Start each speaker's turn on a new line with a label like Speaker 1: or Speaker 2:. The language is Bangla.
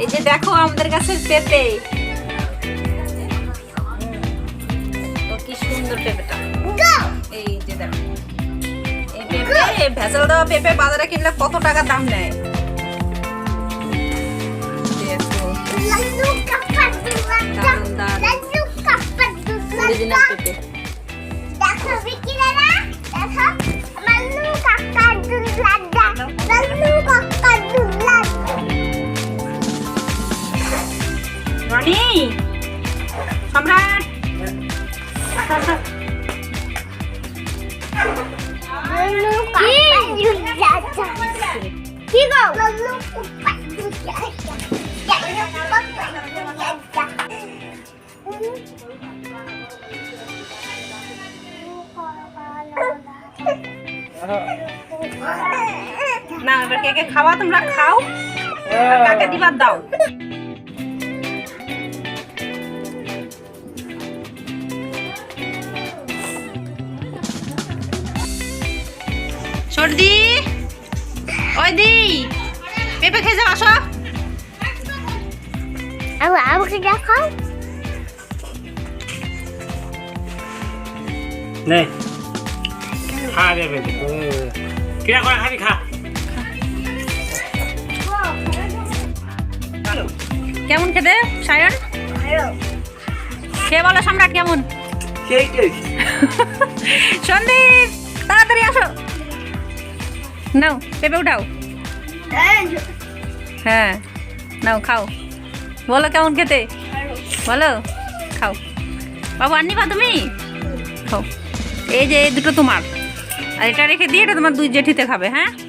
Speaker 1: এই যে দেখো আমাদের কাছে পেঁপে। কি সুন্দর পেঁপেটা। এই যে দেখো। পেঁপে ভেজাল দেওয়া পেঁপে বাজারে কিনলে কত টাকা দাম নেয়? পেঁপে। সম্রাট।
Speaker 2: কি? গো?
Speaker 1: না এবার কে কে খাওয়া তোমরা খাও। কাকে দিবার দাও? সর্দি? ওই দি পেঁপে খেয়ে যাও আসো।
Speaker 2: আবার আমাকে দেখাও
Speaker 3: নে। খা দেবে কিরা করে খাবি খা।
Speaker 1: কেমন খেতে সায়ন? খেয়ে বলো সম্রাট কেমন?
Speaker 3: সেই
Speaker 1: সন্দীপ তাড়াতাড়ি আসো। নাও পেঁপে উঠাও। হ্যাঁ নাও, খাও। বলো কেমন খেতে? বলো, খাও। বাবু আননি নিবা তুমি? খাও। এই যে, এই দুটো তোমার। আর এটা রেখে দিয়ে এটা তোমার দুই জেঠিতে খাবে হ্যাঁ?